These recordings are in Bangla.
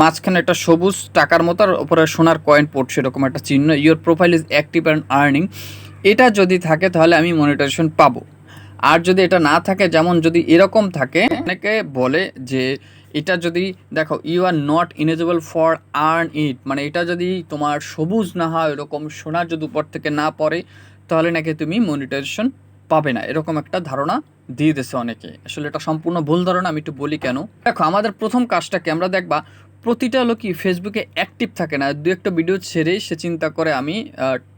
মাঝখানে একটা সবুজ টাকার মতো আর উপরে সোনার কয়েন পড়ছে এরকম একটা চিহ্ন। Your profile is active and earning এটা যদি থাকে তাহলে আমি মনিটাইজেশন পাবো। আর যদি এটা না থাকে, যেমন যদি এরকম থাকে, অনেকে বলে যে এটা যদি, দেখো you are not ineligible for earn it মানে এটা যদি তোমার সবুজ না হয় এরকম সোনার যদি উপর থেকে না পড়ে, তাহলে নাকি তুমি মনিটাইজেশন পাবে না। এরকম একটা ধারণা দিয়ে দিছে অনেকে। আসলে এটা সম্পূর্ণ ভুল ধারণা, আমি একটু বলি কেন। দেখো, আমাদের প্রথম কাজটাকে আমরা দেখবা প্রতিটা লোকই ফেসবুকে অ্যাক্টিভ থাকে না। দু একটা ভিডিও ছেড়েই সে চিন্তা করে আমি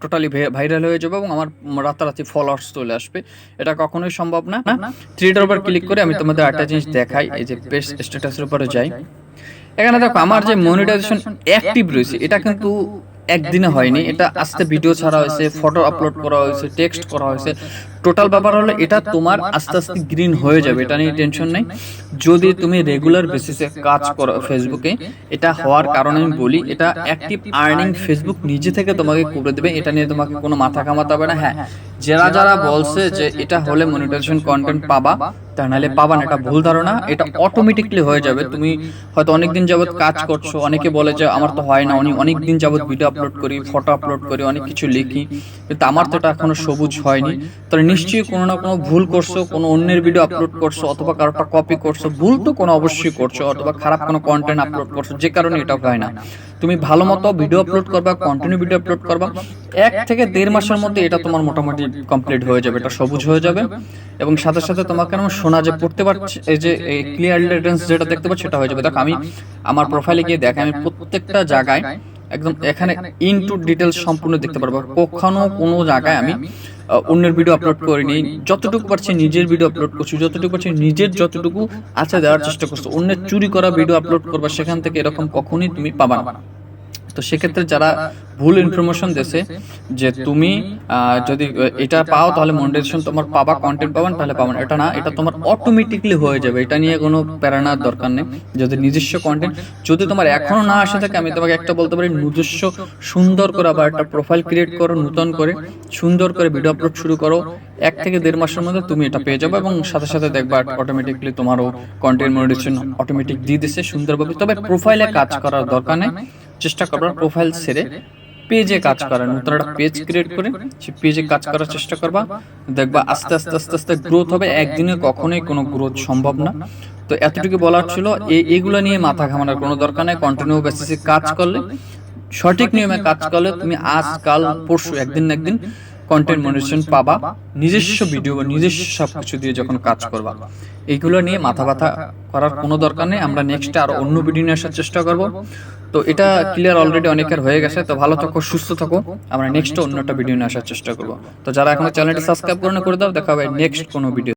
টোটালি ভাইরাল হয়ে যাব এবং আমার রাতারাতি ফলোয়ার্স চলে আসবে। এটা কখনোই সম্ভব না। না থ্রিটার উপর ক্লিক করে আমি তোমাদের একটা জিনিস দেখাই এই যে পেজ স্ট্যাটাসের উপরে যাই। এখানে দেখো আমার যে মনিটাইজেশন অ্যাক্টিভ রয়েছে এটা কিন্তু একদিনে হয়নি এটা আস্তে ভিডিও ছাড়া হয়েছে ফটো আপলোড করা হয়েছে টেক্সট করা হয়েছে। টোটাল ব্যাপার হলো এটা তোমার আস্তে আস্তে গ্রিন হয়ে যাবে এটা নিয়ে টেনশন নেই। যদি তুমি রেগুলার বেসিসে কাজ করো ফেসবুকে এটা হওয়ার কারণে আমি বলি এটা অ্যাক্টিভ আর্নিং ফেসবুক নিজে থেকে তোমাকে করে দেবে এটা নিয়ে তোমাকে কোনো মাথা কামাতে হবে না। হ্যাঁ যারা যারা বলছে যে এটা হলে মনিটাইজেশন কন্টেন্ট পাবা তা নাহলে পাবা না এটা ভুল ধারণা এটা অটোমেটিকলি হয়ে যাবে। তুমি হয়তো অনেকদিন যাবত কাজ করছ অনেকে বলে যে আমার তো হয় না অনেক অনেক দিন যাবত ভিডিও আপলোড করি ফটো আপলোড করি অনেক কিছু লিখি। কিন্তু আমার তো এটা এখনও সবুজ হয়নি। তাহলে নিশ্চয়ই কোনো না কোনো ভুল করছ কোনো অন্যের ভিডিও আপলোড করছ অথবা কারোটা কপি করছ ভুল তো কোনো অবশ্যই করছ অথবা খারাপ কোনো কন্টেন্ট আপলোড করছ যে কারণে এটা হয় না তুমি ভালো মতো ভিডিও আপলোড করবা কন্টিনিউ ভিডিও আপলোড করবা এক থেকে দেড় মাসের মধ্যে এটা তোমার মোটামুটি কমপ্লিট হয়ে যাবে, এটা সবুজ হয়ে যাবে। এবং সাথে সাথে তোমাকে আমি শোনা যে পড়তে পারছি, এই যে ক্লিয়ার লেটেন্স যেটা দেখতে পাচ্ছি সেটা হয়ে যাবে। দেখো, আমি আমার প্রোফাইলে গিয়ে দেখে, আমি প্রত্যেকটা জায়গায় একদম এখানে ইনটু ডিটেলস সম্পূর্ণ দেখতে পারব। কখনো কোনো জায়গায় আমি অন্যের ভিডিও আপলোড করিনি। যতটুকু পারছি নিজের ভিডিও আপলোড করছি, যতটুকু পারছি নিজের যতটুকু আছে দেওয়ার চেষ্টা করছি। অন্যের চুরি করা ভিডিও আপলোড করবা, সেখান থেকে এরকম কখনোই তুমি পাবা না। তো সেক্ষেত্রে যারা ভুল ইনফরমেশন দেছে যে তুমি যদি এটা পাও তাহলে মনিটাইজেশন তোমার পাবা কন্টেন্ট পাবেন তাহলে পাবেন এটা না এটা তোমার অটোমেটিকলি হয়ে যাবে। এটা নিয়ে কোনো প্রেরণার দরকার নেই। যদি নিজস্ব কন্টেন্ট যদি তোমার এখনও না আসে থাকে আমি তোমাকে একটা বলতে পারি নিজস্ব সুন্দর করে আবার একটা প্রোফাইল ক্রিয়েট করো নতুন করে সুন্দর করে ভিডিও আপলোড শুরু করো। এক থেকে দেড় মাসের মধ্যে তুমি এটা পেয়ে যাবে এবং সাথে সাথে দেখবা অটোমেটিকলি তোমারও কন্টেন্ট মনিটাইজেশন অটোমেটিক দিয়ে দিচ্ছে সুন্দরভাবে তবে প্রোফাইলে কাজ করার দরকার নেই চেষ্টা করবা প্রোফাইল ছেড়ে পেজে কাজ করার নতুন একটা পেজ ক্রিয়েট করে সে পেজে কাজ করার চেষ্টা করবা। দেখবা আস্তে আস্তে আস্তে আস্তে গ্রোথ হবে একদিনে কখনোই কোনো গ্রোথ সম্ভব না। তো এতটুকু বলার ছিল এগুলো নিয়ে মাথা ঘামানোর কোনো দরকার নেই কন্টিনিউ বেসিসে কাজ করলে সঠিক নিয়মে কাজ করলে তুমি আজকাল পরশু একদিন না একদিন কন্টেন্ট মনিটেশন পাবা নিজস্ব ভিডিও বা নিজস্ব সব কিছু দিয়ে যখন কাজ করবা। এইগুলো নিয়ে মাথা ব্যথা করার কোনো দরকার নেই আমরা নেক্সটে আরও অন্য ভিডিও নিয়ে আসার চেষ্টা করব। তো এটা ক্লিয়ার অলরেডি অনেকের হয়ে গেছে তো ভালো থাকো সুস্থ থাকো। আমরা নেক্সট অন্য একটা ভিডিও নিয়ে আসার চেষ্টা করব। তো যারা এখনও চ্যানেলটি সাবস্ক্রাইব করে না করে দাও দেখা হবে নেক্সট কোনো ভিডিও